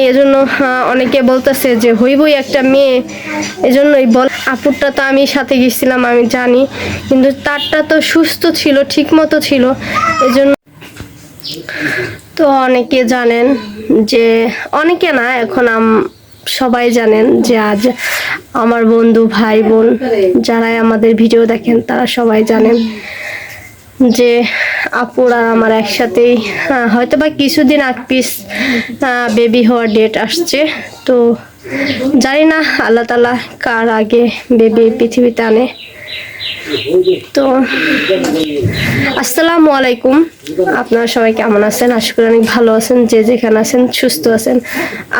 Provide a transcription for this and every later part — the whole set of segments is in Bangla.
এজন্য অনেকে বলতেছে যে হইবই একটা মেয়ে, এজন্যই বল। আপুরটা তো আমি সাথে গেছিলাম, আমি জানি, কিন্তু তারটা তো সুস্থ ছিল ঠিক মতো ছিল, এজন্য তো অনেকে জানেন যে, অনেকে না, এখন আম- সবাই জানেন যে আজ আমার বন্ধু ভাই বোন যারাই আমাদের ভিডিও দেখেন, তারা সবাই জানেন। যে আপুরা আমার একসাথেই হয়তো বা কিছুদিন আগ পিস বেবি হওয়ার ডেট আসছে। তো জানি না, আল্লাহ তালা কার আগে বেবি পৃথিবীতে আনে। তো, আসসালামু আলাইকুম। আপনারা সবাই কেমন আছেন? আশা করি অনেক ভালো আছেন, যে যেখানে আছেন সুস্থ আছেন।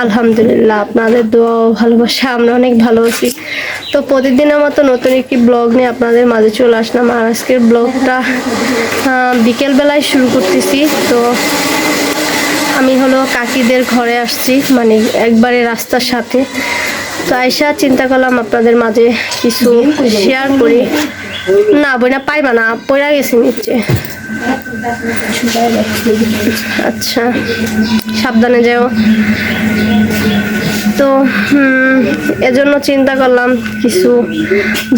আলহামদুলিল্লাহ, আপনাদের দোয়া ও ভালোবাসা, আমরা অনেক ভালো আছি। তো প্রতিদিনের মতো নতুন একটি ব্লগ নিয়ে আপনাদের মাঝে চলে আসলাম। আর আজকের ব্লগটা বিকেলবেলায় শুরু করতেছি। তো আমি হলো কাকিদের ঘরে আসছি মানে একবারে রাস্তার সাথে। তো আয়সা চিন্তা করলাম আপনাদের মাঝে কিছু শেয়ার করি। না বইনা পাইবা না, পড়া গেছি নিচে। আচ্ছা সাবধানে যাও। তো এজন্য চিন্তা করলাম, কিছু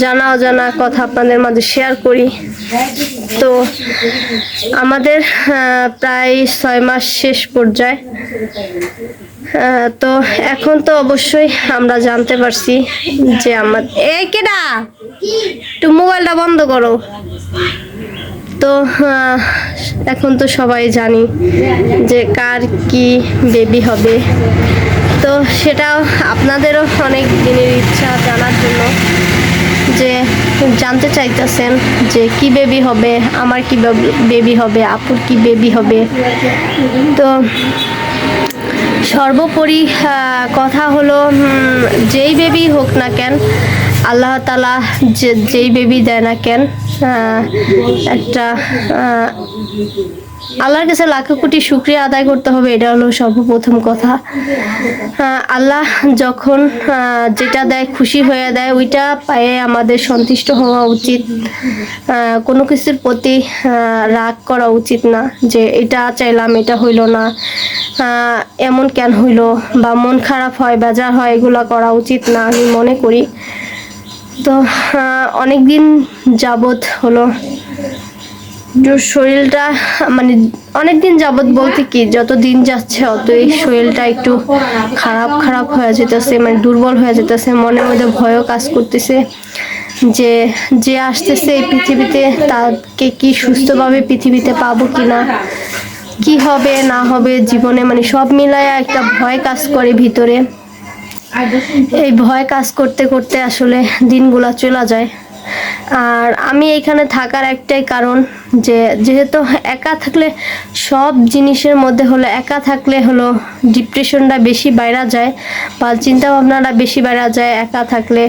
জানা অজানা কথা আপনাদের মাঝে শেয়ার করি। তো, আমাদের প্রায় ছয় মাস শেষ পর্যায়ে। তো, এখন তো অবশ্যই আমরা জানতে পারছি যে আমার এই কেডা? একটু মোবাইলটা বন্ধ করো। তো এখন তো সবাই জানি যে কার কি বেবি হবে। তো সেটাও আপনাদেরও অনেক দিনের ইচ্ছা জানার জন্য যে জানতে চাইতেছেন যে কি বেবি হবে, আমার কি বেবি হবে, আপুর কি বেবি হবে। তো সর্বোপরি কথা হলো যেই বেবি হোক না কেন আল্লাহ তালা যে, যেই বেবি দেয় না কেন একটা আল্লাহর কাছে লাখ কোটি শুক্রিয়া আদায় করতে হবে, এটা হলো সর্বপ্রথম কথা। আল্লাহ যখন যেটা দেয় খুশি হয়ে দেয়, ওইটা পায়ে আমাদের সন্তুষ্ট হওয়া উচিত। কোনো কিছুর প্রতি রাগ করা উচিত না, যে এটা চাইলাম, এটা হইল না। এমন কেন হইল? বা মন খারাপ হয়, বেজার হয়, এগুলা করা উচিত না, আমি মনে করি। তো অনেক দিন যাবত হলো। শরীরটা মানে অনেক দিন যাবত বলতে কি, যত দিন যাচ্ছে অতই শরীরটা একটু খারাপ খারাপ হয়ে যেতেছে মানে দুর্বল হয়ে যেতেছে মনের মধ্যে ভয়ও কাজ করতেছে যে যে আসতেছে এই পৃথিবীতে, তাকে কি সুস্থভাবে পৃথিবীতে পাবো কিনা কি হবে, না হবে, জীবনে মানে সব মিলায় একটা ভয় কাজ করে ভিতরে। এই ভয় কাজ করতে করতে আসলে দিনগুলা চলে যায়। আর আমি এখানে থাকার একটাই কারণ যে, যেহেতু একা থাকলে সব জিনিসের মধ্যে হলো, একা থাকলে হলো ডিপ্রেশনটা বেশি বাইরা যায় বা চিন্তা ভাবনাটা বেশি বাইরা যায়। একা থাকলে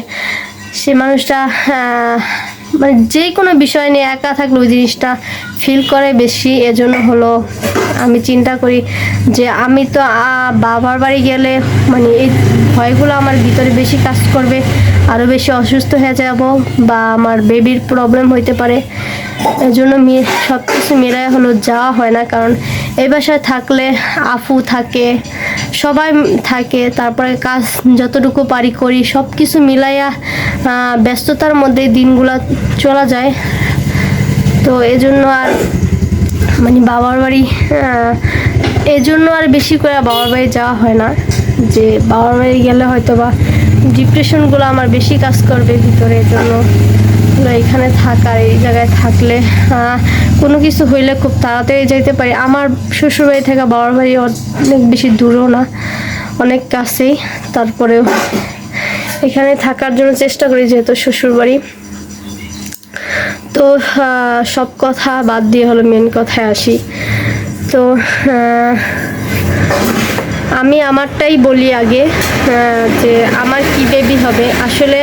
সে মানুষটা মানে যে কোনো বিষয় নিয়ে একা থাকলে ওই জিনিসটা ফিল করে বেশি। এজন্য হলো আমি চিন্তা করি যে আমি তো বাবার বাড়ি গেলে মানে এই ভয়গুলো আমার ভিতরে বেশি কাজ করবে আরও বেশি অসুস্থ হয়ে যাব বা আমার বেবির প্রবলেম হইতে পারে। এই এজন্য সব কিছু মিলায় হলো যাওয়া হয় না, কারণ এই বাসায় থাকলে আফু থাকে, সবাই থাকে, তারপরে কাজ যতটুকু পারি করি সব কিছু মিলাইয়া ব্যস্ততার মধ্যে দিনগুলা চলা যায়। তো এজন্য আর মানে বাবার বাড়ি আহ, এজন্য আর বেশি করে বাবার বাড়ি যাওয়া হয় না। যে বাবার বাড়ি গেলে হয়তো বা ডিপ্রেশনগুলো আমার বেশি কাজ করবে ভিতরে এজন্য হলো এখানে থাকার এই জায়গায় থাকলে কোনো কিছু হইলে খুব তাড়াতাড়ি যাইতে পারি। আমার শ্বশুরবাড়ি থেকে বাবার বাড়ি অনেক বেশি দূরও না অনেক কাছেই। তারপরেও এখানে থাকার জন্য চেষ্টা করি যেহেতু শ্বশুরবাড়ি তো সব কথা বাদ দিয়ে হলো মেন কথায় আসি। তো আমি আমারটাই বলি আগে যে আমার কি বেবি হবে। আসলে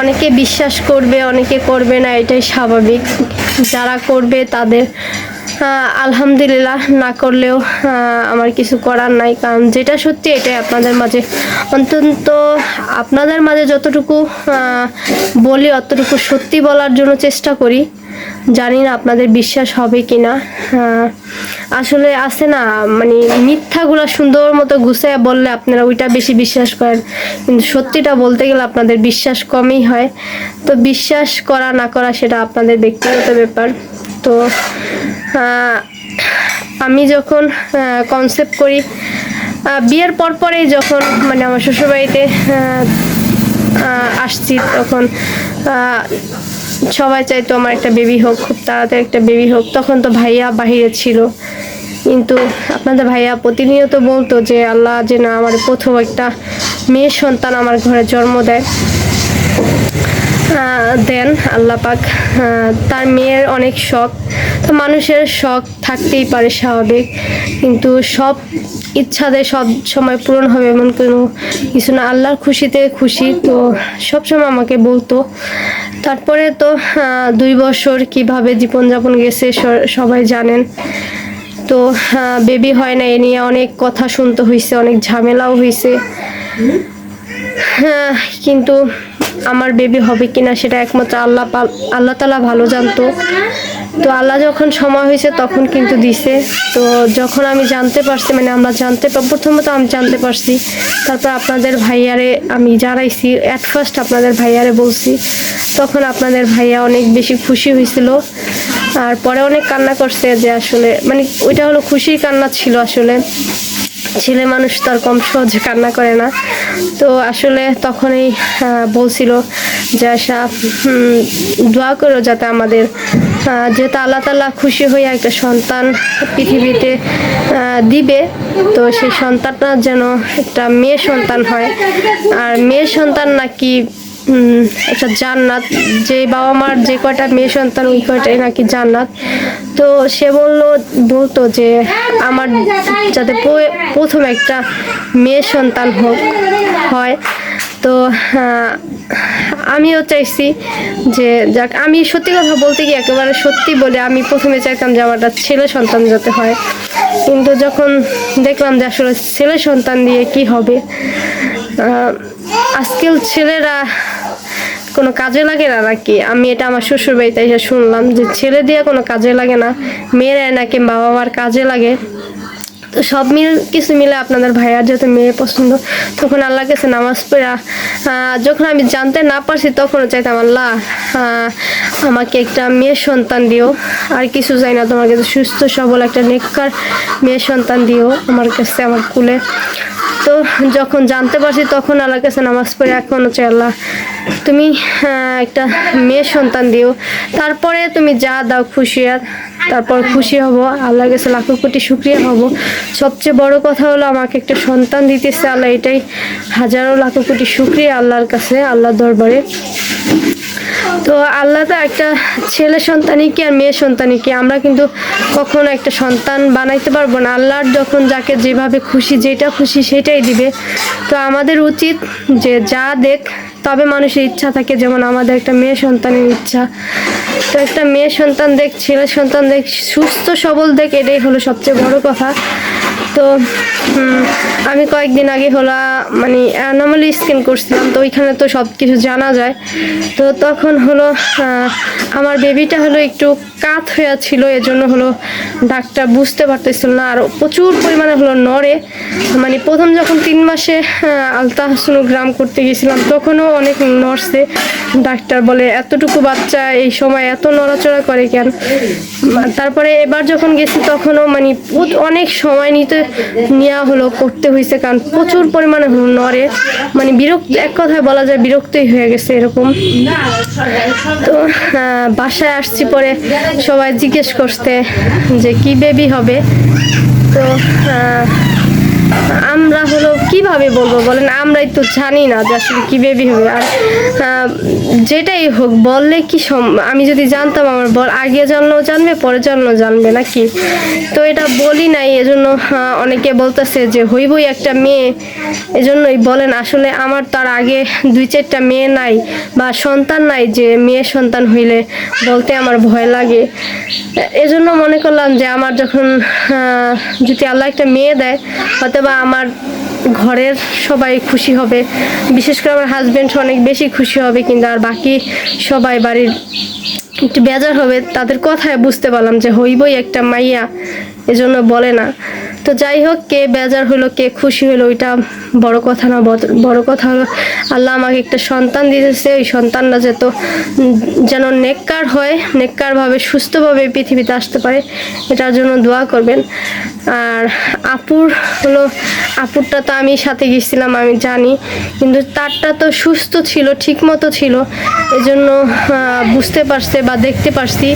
অনেকে বিশ্বাস করবে, অনেকে করবে না, এটাই স্বাভাবিক। যারা করবে তাদের আলহামদুলিল্লাহ না করলেও আমার কিছু করার নাই। কারণ যেটা সত্যি এটাই আপনাদের মাঝে। অন্তত আপনাদের মাঝে যতটুকু বলি, অতটুকু সত্যি বলার জন্য চেষ্টা করি। জানি না আপনাদের বিশ্বাস হবে কি না আসলে আছে না মানে মিথ্যাগুলো সুন্দর মতো গুছায় বললে আপনারা ওইটা বেশি বিশ্বাস করেন। কিন্তু সত্যিটা বলতে গেলে আপনাদের বিশ্বাস কমই হয়। তো বিশ্বাস করা, না করা, সেটা আপনাদের ব্যক্তিগত ব্যাপার। তো আমি যখন কনসেপ্ট করি বিয়ের পর পরেই যখন মানে আমার শ্বশুরবাড়িতে আসছি, তখন সবাই চাইতো আমার একটা বেবি হোক, খুব তাড়াতাড়ি একটা বেবি হোক। তখন তো ভাইয়া বাহিরে ছিল। কিন্তু আপনাদের ভাইয়া প্রতিনিয়ত বলতো যে, আল্লাহ যে না আমার প্রথম একটা মেয়ে সন্তান আমার ঘরে জন্ম দেয়। দেন আল্লাহ পাক তার মেয়ের অনেক শখ। তো মানুষের শখ থাকতেই পারে স্বাভাবিক, কিন্তু সব ইচ্ছাদের সব সময় পূরণ হবে এমন কোনো কিছু না। আল্লাহর খুশিতে খুশি, তো সবসময় আমাকে বলতো। তারপরে তো দুই বছর কীভাবে জীবনযাপন গেছে সবাই জানেন। তো বেবি হয় না, এ নিয়ে অনেক কথা শুনতে হয়েছে অনেক ঝামেলাও হয়েছে হ্যাঁ কিন্তু আমার বেবি হবে কিনা সেটা একমাত্র আল্লাহ আল্লাহ তালা ভালো জানতো। তো আল্লাহ যখন সময় হয়েছে তখন কিন্তু দিছে। তো যখন আমি জানতে পারছি মানে আমরা জানতে প্রথমত আমি জানতে পারছি, তারপর আপনাদের ভাইয়ারে আমি জানাইছি। অ্যাট ফার্স্ট আপনাদের ভাইয়ারে বলছি। তখন আপনাদের ভাইয়া অনেক বেশি খুশি হয়েছিল। আর পরে অনেক কান্না করছে যে আসলে মানে ওইটা হলো খুশির কান্না ছিল আসলে। ছেলে মানুষ তো আর কম সহজে কান্না করে না। তো আসলে তখনই বলছিল যে আশা দোয়া করো যাতে আমাদের যেহেতু আল্লাহ তাল্লাহ খুশি হয়ে একটা সন্তান পৃথিবীতে দিবে, তো সেই সন্তানটা যেন একটা মেয়ে সন্তান হয়। আর মেয়ে সন্তান নাকি একটা জান্নাত। যে বাবা মার যে কয়টা মেয়ে সন্তান, ওই কয়টাই নাকি জান্নাত। তো সে বলল, বলতো যে আমার যাতে প্রথম একটা মেয়ে সন্তান হোক, হয়। তো আমিও চাইছি যে যাক, আমি সত্যি কথা বলতে গিয়ে একেবারে সত্যি বলে আমি প্রথমে চাইতাম যে আমার ছেলে সন্তান যাতে হয়। কিন্তু যখন দেখলাম যে আসলে ছেলে সন্তান দিয়ে কি হবে আজকাল ছেলেরা কোনো কাজে লাগে না নাকি? আমি এটা আমার শ্বশুর বাড়িতে এসে শুনলাম যে ছেলে দিয়ে কোনো কাজে লাগে না, মেয়েরা নাকি বাবা মার কাজে লাগে। তো সব মিল, কিছু মিলে আপনাদের ভাইয়ার যেহেতু মেয়ে পছন্দ, তখন আল্লাহ কাছে নামাজ পড়া যখন আমি জানতে না পারছি তখনও চাইতাম, আল্লাহ আমাকে একটা মেয়ে সন্তান দিও। আর কিছু চাই না, তোমার কাছে সুস্থ, সবল একটা নেককার মেয়ে সন্তান দিও আমার কাছে, আমার কুলে। তো যখন জানতে পারছি, তখন আল্লাহর কাছে নামাজ পড়ে এখন হচ্ছে, আল্লাহ, তুমি একটা মেয়ে সন্তান দিও। তারপরে তুমি যা দাও, খুশি আর তারপর খুশি হব। আল্লাহর কাছে লাখো কোটি শুক্রিয়া হব। সবচেয়ে বড় কথা হলো, আমাকে একটা সন্তান দিতেছে আল্লাহ, এটাই হাজারো লাখো কোটি শুক্রিয়া আল্লাহর কাছে, আল্লাহর দরবারে। তো আল্লাহ তো একটা ছেলে সন্তানই আর মেয়ে সন্তানই কি? আমরা কিন্তু কখনো একটা সন্তান বানাইতে পারব না। আল্লাহর যখন যাকে যেভাবে খুশি, যেটা খুশি সেটাই দিবে। তো আমাদের উচিত যে যা দেখ, তবে মানুষের ইচ্ছা থাকে। যেমন আমাদের একটা মেয়ে সন্তানের ইচ্ছা। তো একটা মেয়ে সন্তান দেখ, ছেলে সন্তান দেখ, সুস্থ সবল দেখ, এটাই হলো সবচেয়ে বড় কথা। তো আমি কয়েকদিন আগে হলো মানে অ্যানামালি স্ক্যান করছিলাম, তো ওইখানে তো সব কিছু জানা যায়। তো তখন হলো আমার বেবিটা হলো একটু কাত হয়ে ছিল এজন্য হলো ডাক্তার বুঝতে পারতেছিল না, আর প্রচুর পরিমাণে হলো নড়ে। মানে প্রথম যখন তিন মাসে আলট্রাসোনোগ্রাম করতে গেছিলাম, তখনও অনেক নড়ছে। ডাক্তার বলে, এতটুকু বাচ্চা এই সময় এত নড়াচড়া করে কেন? তারপরে এবার যখন গেছি, তখনও মানে অনেক সময় নিতে নেওয়া হলো, করতে হয়েছে, কারণ প্রচুর পরিমাণে নড়ে। মানে বিরক্ত, এক কথায় বলা যায় বিরক্তই হয়ে গেছে এরকম। তো বাসায় আসছি পরে সবাই জিজ্ঞেস করতে যে কি বেবি হবে? তো আমরা হলো কীভাবে বলব বলেন আমরাই তো জানি না যে আসলে কি বেবি হবে। আর যেটাই হোক, বললে কি আমি যদি জানতাম আমার বল আগে জানলেও জানবে, পরে জানলেও জানবে নাকি? তো এটা বলি নাই, এজন্য অনেকে বলতেছে যে হইবই একটা মেয়ে। এজন্যই বলেন, আসলে আমার তার আগে দুই চারটা মেয়ে নাই বা সন্তান নাই যে মেয়ে সন্তান হইলে বলতে আমার ভয় লাগে। এজন্য মনে করলাম যে আমার যখন যদি আল্লাহ একটা মেয়ে দেয় হয়তো বা আমার ঘরের সবাই খুশি হবে। বিশেষ করে আমার হাজব্যান্ড অনেক বেশি খুশি হবে, কিন্তু আর বাকি সবাই বাড়ির একটু বেজার হবে, তাদের কথায় বুঝতে পারলাম যে হইবই একটা মাইয়া, এজন্য বলে না। তো যাই হোক, কে বেজার হলো, কে খুশি হলো, ওইটা বড় কথা না, বড়- কথা হলো, আল্লাহ আমাকে একটা সন্তান দিতেছে, ওই সন্তানটা যেত যেন নেককার হয়, নেককারভাবে, সুস্থভাবে পৃথিবীতে আসতে পারে, এটার জন্য দোয়া করবেন। আর আপুর হলো, আপুরটা তো আমি সাথে গেছিলাম আমি জানি। কিন্তু তারটা তো সুস্থ ছিল ঠিক মতো ছিল। এজন্য বুঝতে পারছে বা দেখতে পারছি।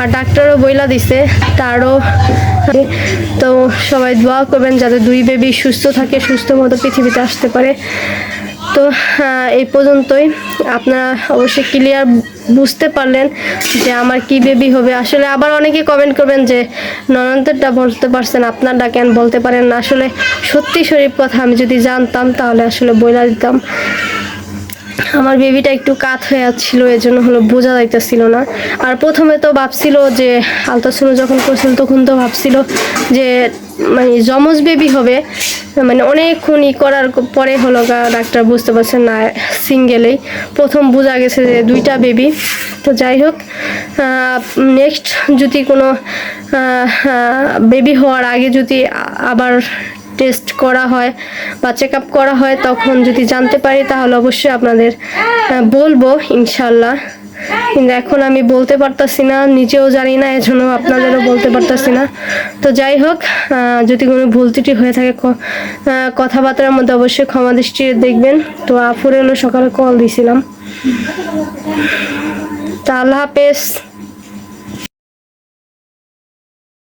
আর ডাক্তারও বইলা দিছে, তারও তো সবাই দোয়া করবেন যাতে দুই বেবি সুস্থ থাকে, সুস্থ মতো পৃথিবীতে আসতে পারে। তো এই পর্যন্তই। আপনারা অবশ্যই ক্লিয়ার বুঝতে পারলেন যে আমার কি বেবি হবে। আসলে আবার অনেকে কমেন্ট করবেন যে, ননন্দেরটা বলতে পারছেন, আপনারটা কেন বলতে পারেন না? আসলে সত্যি শরীফ কথা, আমি যদি জানতাম তাহলে আসলে বইলা দিতাম। আমার বেবিটা একটু কাত হয়ে যাচ্ছিল এই জন্য হলো বোঝা যাইতেছিল না। আর প্রথমে তো ভাবছিল যে, আলতাসুনো যখন করছিল তখন তো ভাবছিল যে মানে জমজ বেবি হবে। মানে অনেকক্ষণ ই করার পরে হলো গা ডাক্তার বুঝতে পারছেন না সিঙ্গেলেই প্রথম বোঝা গেছে যে দুইটা বেবি তো যাই হোক নেক্সট যদি কোনো বেবি হওয়ার আগে যদি আবার টেস্ট করা হয় বা চেক আপ করা হয়, তখন যদি জানতে পারি, তাহলে অবশ্যই আপনাদের বলব, ইনশাল্লাহ। কিন্তু এখন আমি বলতে পারতাছি না, নিজেও জানি না এজন্য আপনাদেরও বলতে পারতাছি না। তো যাই হোক যদি কোনো ভুল ত্রুটি হয়ে থাকে কথাবার্তার মধ্যে অবশ্যই ক্ষমা দৃষ্টি দেখবেন। তো আফুরে হলো সকালে কল দিয়েছিলাম তা আল্লাহ হাফেজ।